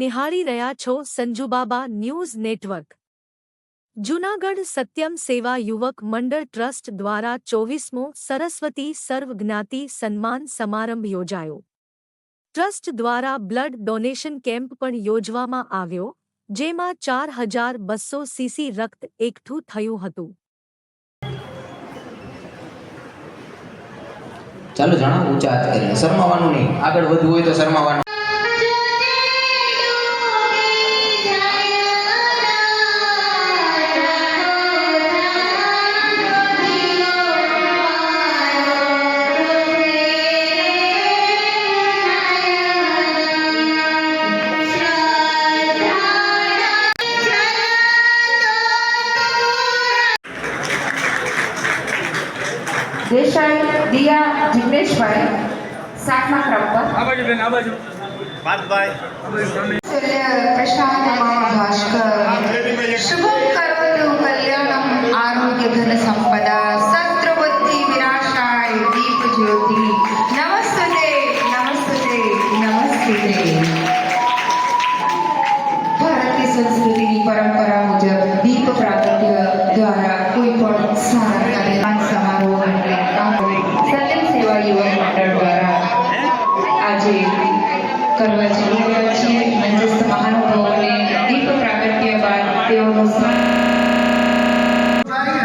નિહાળી રહ્યા છો સંજુબાબા ન્યૂઝ નેટવર્ક. જૂનાગઢ સત્યમ સેવા યુવક મંડળ ટ્રસ્ટ દ્વારા ચોવીસમો સરસ્વતી સર્વજ્ઞાતિ સન્માન સમારંભ યોજાયો. ટ્રસ્ટ દ્વારા બ્લડ ડોનેશન કેમ્પ પણ યોજવામાં આવ્યો, જેમાં ચાર હજાર બસો સીસી રક્ત એકઠું થયું હતું. ચાલો જણાવો, ઊંચા હાથ કરીને શરમાવાનું નહીં. આગળ વધવું હોય તો શરમાવાનું. દેસાઈ દિયા જિગ્નેશભાઈ સાતમા ક્રમ પર. આ બાજુ બેન આ બાજુ. પાતભાઈ કૃષ્ણ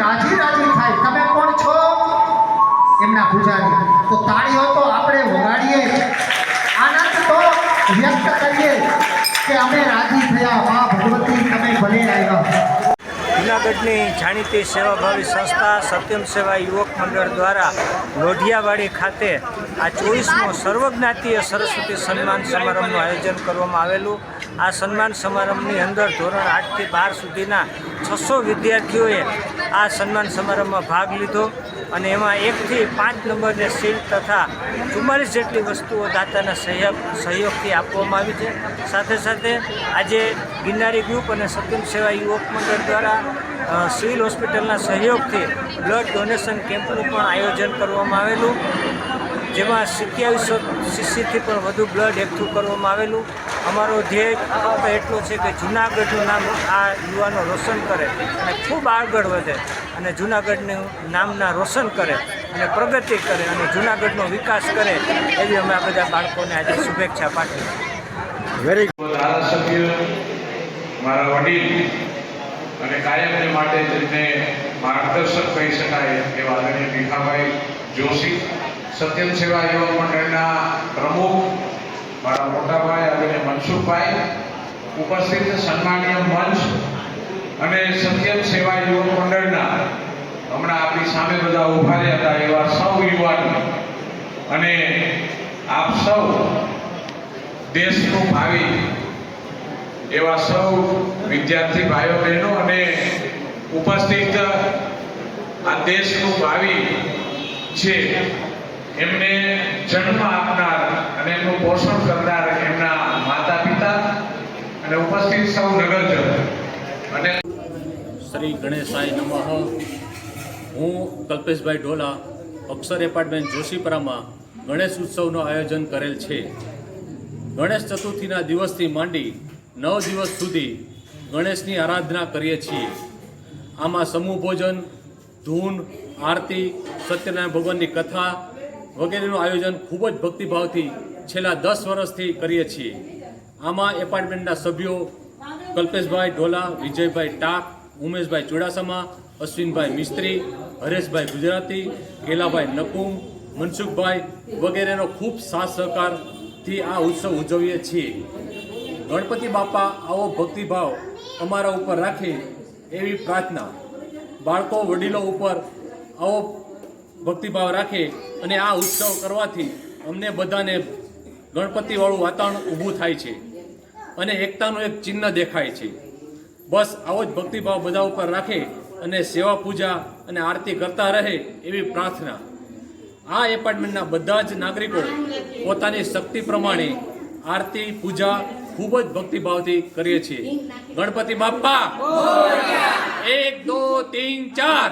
રાજી રાજી થાય. તમે કોણ છો? એમના પૂજારી. તો તાળીઓ તો આપણે વગાડીએ. આનંદ તો વ્યક્ત કરીએ કે અમે રાજી થયા. મા ભગવતી તમે ભલે આવ્યા. જૂનાગઢની જાણીતી સેવાભાવી સંસ્થા સત્યમ સેવા યુવક મંડળ દ્વારા લોઢિયાવાડી ખાતે આ ચોવીસમો સર્વજ્ઞાતીય સરસ્વતી સન્માન સમારંભનું આયોજન કરવામાં આવેલું. આ સન્માન સમારંભની અંદર ધોરણ આઠથી બાર સુધીના છસો વિદ્યાર્થીઓએ આ સન્માન સમારંભમાં ભાગ લીધો. અને એમાં એકથી પાંચ નંબરને સીલ તથા ચુમ્માલીસ જેટલી વસ્તુઓ દાતાના સહયોગ સહયોગથી આપવામાં આવી છે. સાથે સાથે આજે ગિરનારી ગ્રુપ અને સત્યમ સેવા યુવક મંડળ દ્વારા સિવિલ હોસ્પિટલના સહયોગથી બ્લડ ડોનેશન કેમ્પનું પણ આયોજન કરવામાં આવેલું. જેમાં સિત્યાવીસો સીસીથી પણ વધુ બ્લડ એકઠું કરવામાં આવેલું. અમારો ધ્યેય ફક્ત એટલો છે કે જૂનાગઢનું નામ આ યુવાનો રોશન કરે અને ખૂબ આગળ વધે. અને જૂનાગઢનું નામના રોશન કરે અને પ્રગતિ કરે અને જૂનાગઢનો વિકાસ કરે એવી અમે આ બધા બાળકોને આજે શુભેચ્છા પાઠવી. ધારાસભ્ય મારા વડીલ અને કાયમને માટે જેમને માર્ગદર્શક કહી શકાય એવા આદરણીય ભીખાભાઈ જોશી સત્યમ સેવા યુવક મંડળના પ્રમુખ મારા મોટાભાઈ આદરણીય મનસુખભાઈ ઉપસ્થિત સન્માનીય મંચ અને સત્યમ સેવા યુવક મંડળના હમણાં આપણી સામે બધા ઊભા રહ્યા હતા, એવા સૌ યુવાનો. અને આપ સૌ દેશનું ભાવિ એવા સૌ વિદ્યાર્થી ભાઈઓ, બહેનો અને ઉપસ્થિત આ દેશનું ભાવિ છે, એમને જન્મ આપનાર અને એમનું પોષણ કરનાર એમના માતા પિતા અને ઉપસ્થિત સૌ નગરજનો. અને શ્રી ગણેશાય નમઃ. હું કલ્પેશભાઈ ઢોલા, અક્ષર એપાર્ટમેન્ટ જોશીપરામાં ગણેશ ઉત્સવનું આયોજન કરેલ છે. ગણેશ ચતુર્થીના દિવસથી માંડી નવ દિવસ સુધી ગણેશની આરાધના કરીએ છીએ. આમાં સમૂહ ભોજન, ધૂન, આરતી, સત્યનારાયણ ભગવાનની કથા વગેરેનું આયોજન ખૂબ જ ભક્તિભાવથી છેલ્લા દસ વર્ષથી કરીએ છીએ. આમાં એપાર્ટમેન્ટના સભ્યો કલ્પેશભાઈ ઢોલા, વિજયભાઈ ટાક ઉમેશભાઈ ચુડાસમા, અશ્વિનભાઈ મિસ્ત્રી, હરેશભાઈ ગુજરાતી, કેલાભાઈ નકુમ, મનસુખભાઈ વગેરેનો ખૂબ સાથ સહકારથી આ ઉત્સવ ઉજવીએ છીએ. ગણપતિ બાપા આવો ભક્તિભાવ અમારા ઉપર રાખે એવી પ્રાર્થના. બાળકો, વડીલો ઉપર આવો ભક્તિભાવ રાખે અને આ ઉત્સવ કરવાથી અમને બધાને ગણપતિવાળું વાતાવરણ ઊભું થાય છે અને એકતાનું એક ચિહ્ન દેખાય છે. બસ આવો જ ભક્તિભાવ બધા ઉપર રાખે અને સેવા પૂજા અને આરતી કરતા રહે એવી પ્રાર્થના. આ એપાર્ટમેન્ટના બધા જ નાગરિકો પોતાની શક્તિ પ્રમાણે આરતી, પૂજા ખૂબ જ ભક્તિભાવથી કરીએ છીએ. ગણપતિ બાપ્પા! એક, દો, તીન, ચાર!